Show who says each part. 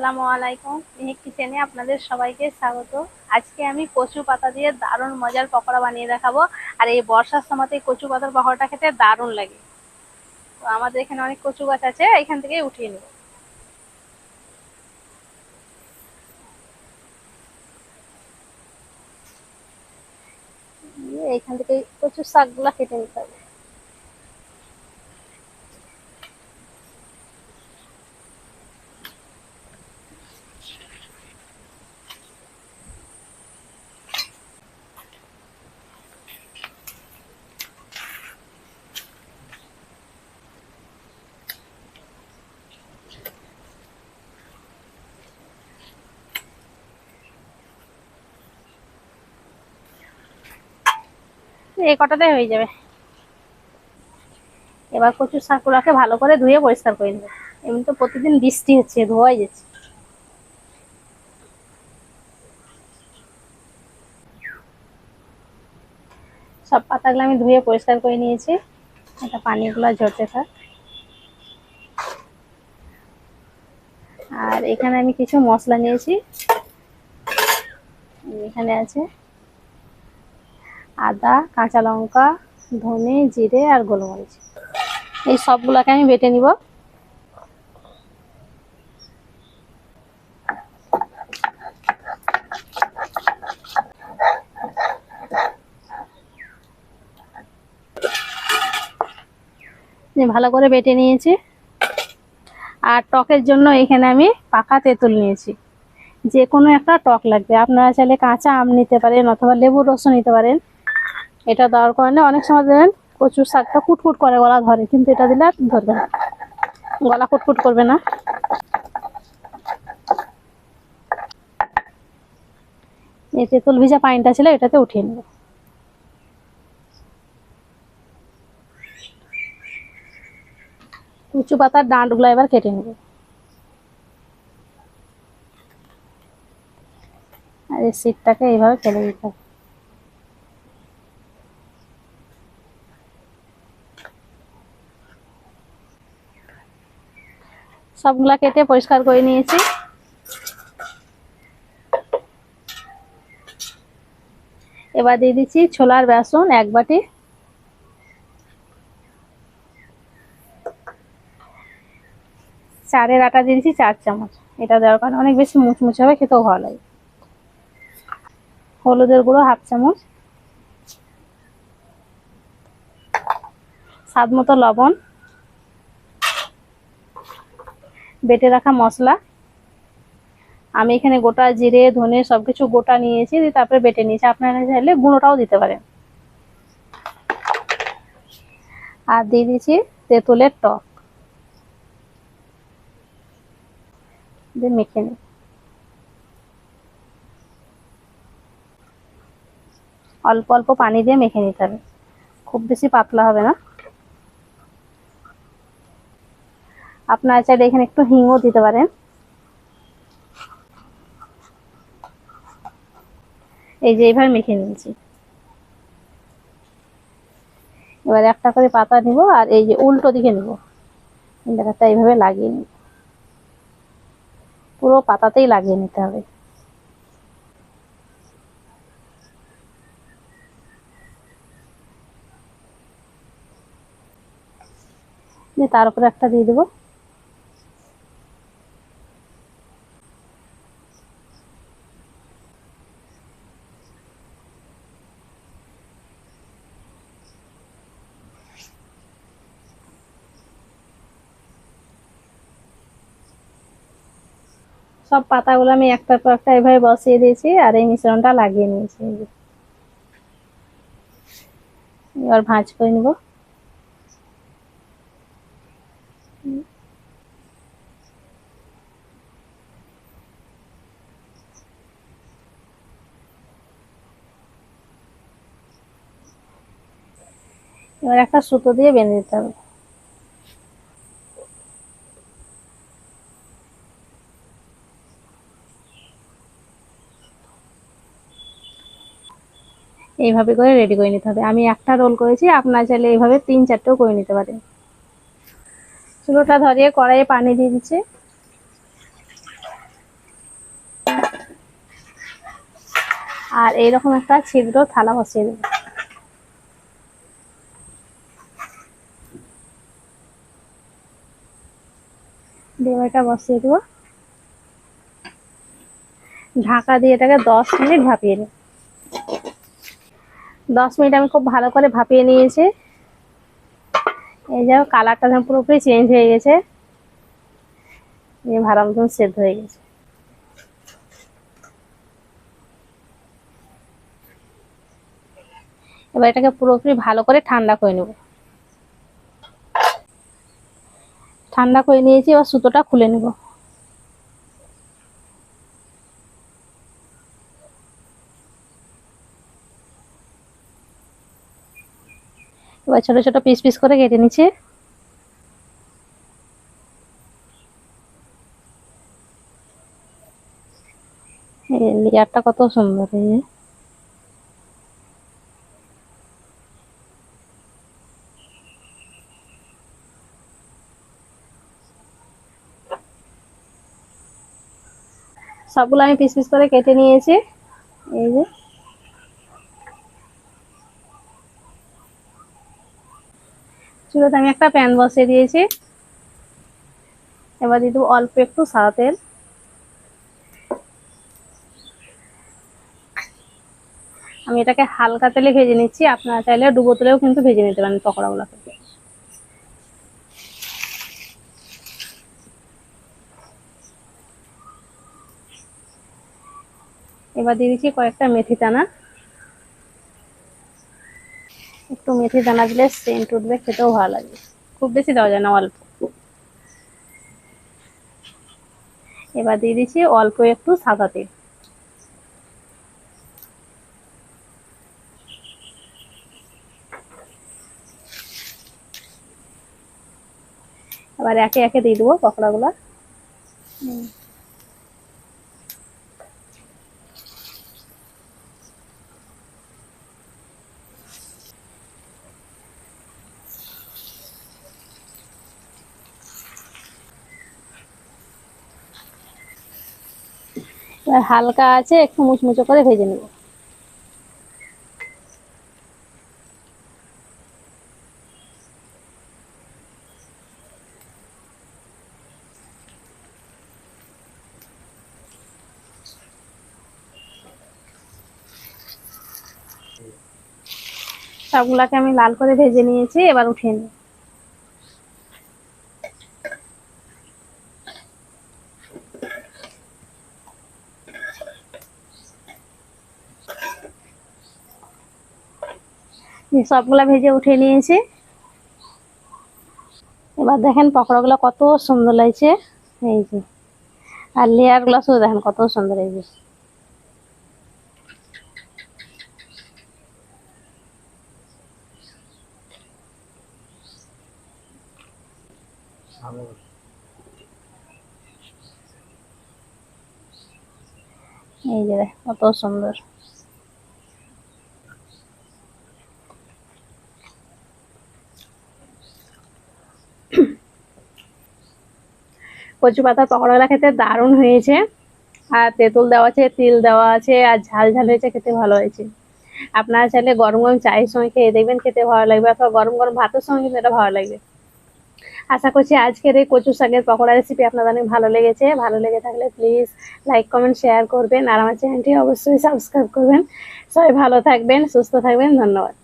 Speaker 1: আসসালামু আলাইকুম। মিহিক কিচেনে আপনাদের সবাইকে স্বাগত। আজকে আমি কচু পাতা দিয়ে দারুণ মজার পকোড়া বানিয়ে দেখাবো। আর এই বর্ষার সময়তে কচু পাতার পকোড়াটা খেতে দারুণ লাগে। তো আমাদের এখানে অনেক কচু গাছ আছে, এখান থেকে উঠিয়ে নেব। এখান থেকে কচুর শাকগুলা কেটে নিতে হবে। এই কটাতে হয়ে যাবে। এবার কচুর শাকগুলোকে ভালো করে ধুয়ে পরিষ্কার করে নেবে। এমনি তো প্রতিদিন বৃষ্টি হচ্ছে, ধোয়াই যাচ্ছে। সব পাতাগুলো আমি ধুয়ে পরিষ্কার করে নিয়েছি। এটা পানিগুলো ঝরতে থাক। আর এখানে আমি কিছু মশলা নিয়েছি। এখানে আছে আদা, কাঁচা লঙ্কা, ধনে, জিরে আর গোলমরিচ। এই সবগুলোকে আমি বেটে নিব। ভালো করে বেটে নিয়েছি। আর টকের জন্য এখানে আমি পাকা তেঁতুল নিয়েছি। যে কোনো একটা টক লাগবে। আপনারা চাইলে কাঁচা আম নিতে পারেন অথবা লেবুর রস নিতে পারেন। এটা দেওয়ার কারণে অনেক সময় দেবেন কচুর শাকটা কুটকুট করে গলা ধরে, কিন্তু এটা দিলে ধরবে না। গলা কুটকুট করবে না। এই তেঁতুল ভিজা পানিটা ছিল, এটাতে উঠিয়ে নেব। উঁচু পাতার ডাঁটগুলো এবার কেটে নেব। আর এই সিটটাকে এইভাবে ফেলে দিতে হবে। সবগুলা কেটে পরিষ্কার করে নিয়েছি। এবার দিয়ে দিচ্ছি ছোলার বেসন এক বাটি। চারের আটা দিয়ে দিচ্ছি চার চামচ। এটা দেওয়ার কারণে অনেক বেশি মুচমুচে হবে, খেতেও ভালো লাগে। হলুদের গুঁড়ো হাফ চামচ। স্বাদ মতো লবণ। বেটে রাখা মশলা। আমি এখানে গোটা জিরে, ধনে সবকিছু গোটা নিয়েছি, দিয়ে তারপরে বেটে নিয়েছি। আপনারা চাইলে গুঁড়োটাও দিতে পারেন। আর দিয়ে দিয়েছি তেঁতুলের টক। দিয়ে মেখে নিই। অল্প অল্প পানি দিয়ে মেখে নিতে হবে। খুব বেশি পাতলা হবে না। আপনারা চাইলে এখানে একটু হিংও দিতে পারেন। এই যে এইভাবে মেখে নিয়েছি। এবার একটা করে পাতা নিব আর এই যে উল্টো দিকে নিব। এইভাবে লাগিয়ে নিব। পুরো পাতাতেই লাগিয়ে নিতে হবে। তার উপরে একটা দিয়ে দেবো। সব পাতাগুলো আমি একটার পর একটা এভাবে বসিয়ে দিয়েছি আর এই মিশ্রণটা লাগিয়ে নিয়েছি। এবার ভাঁজ করে নিব। এবার একটা সুতো দিয়ে বেঁধে দিতে হবে। এইভাবে করে রেডি করে নিতে হবে। আমি একটা রোল করেছি, আপনার চাইলে এইভাবে তিন চারটেও করে নিতে পারেন। চুলোটা ধরিয়ে কড়াইয়ে পানি দিয়ে দিচ্ছে। আর এইরকম একটা ছিদ্র থালা বসিয়ে দেবো। দেওয়াটা বসিয়ে দেবো। ঢাকা দিয়ে এটাকে দশ মিনিট ভাপিয়ে নেব দশ মিনিট আমি খুব ভালো করে ভাপিয়ে নিয়েছি। এই যে কালারটা পুরোপুরি চেঞ্জ হয়ে গেছে। ভালো মতন সেদ্ধ হয়ে গেছে। এবার এটাকে পুরোপুরি ভালো করে ঠান্ডা করে নেব। ঠান্ডা করে নিয়েছি, এবার সুতোটা খুলে নেব। এবার ছোট ছোট পিস পিস করে কেটে নিচ্ছি। লেয়ারটা কত সুন্দর। সবগুলো আমি পিস পিস করে কেটে নিয়েছি। এই যে। চুলোতে আমি একটা প্যান বসিয়ে দিয়েছি। এবার দিয়ে অল্প একটু সাদা তেল। আমি এটাকে হালকা তেলে ভেজে নিচ্ছি। আপনারা চাইলে ডুবো তেলেও কিন্তু ভেজে নিতে পারেন পকোড়াগুলোকে এবার দিয়ে দিচ্ছি কয়েকটা মেথি দানা একটু মেথি দানা দিলে সেন্ট উঠবে, খেতেও ভালো লাগে। খুব বেশি দেওয়া যায় না, অল্প। এবার দিয়ে দিচ্ছি অল্প একটু সাদা তেল। এবার একে একে দিয়ে দেবো পকোড়াগুলো। এবার হালকা আছে, একটু মুচমুচো করে ভেজে নেব। সবগুলাকে আমি লাল করে ভেজে নিয়েছি, এবার উঠিয়ে নেব সবগুলা ভেজে উঠিয়ে নিয়েছি। এবার দেখেন পকোড়াগুলো কত সুন্দর লাগছে। এই যে। আর লেয়ারগুলো শুধু দেখেন কত সুন্দর যে। এই যে কত সুন্দর। কচু পাতার পকোড়াগুলো খেতে দারুণ হয়েছে। আর তেঁতুল দেওয়া আছে, তিল দেওয়া আছে, আর ঝাল ঝাল হয়েছে, খেতে ভালো হয়েছে। আপনারা চাইলে গরম গরম চায়ের সঙ্গে খেয়ে দেখবেন, খেতে ভালো লাগবে, অথবা গরম গরম ভাতের সঙ্গে কিন্তু এটা ভালো লাগবে। আশা করছি আজকের এই কচু শাকের পকোড়া রেসিপি আপনাদের অনেক ভালো লেগেছে। ভালো লেগে থাকলে প্লিজ লাইক কমেন্ট শেয়ার করবেন। আর আমার চ্যানেলটি অবশ্যই সাবস্ক্রাইব করবেন। সবাই ভালো থাকবেন, সুস্থ থাকবেন, ধন্যবাদ।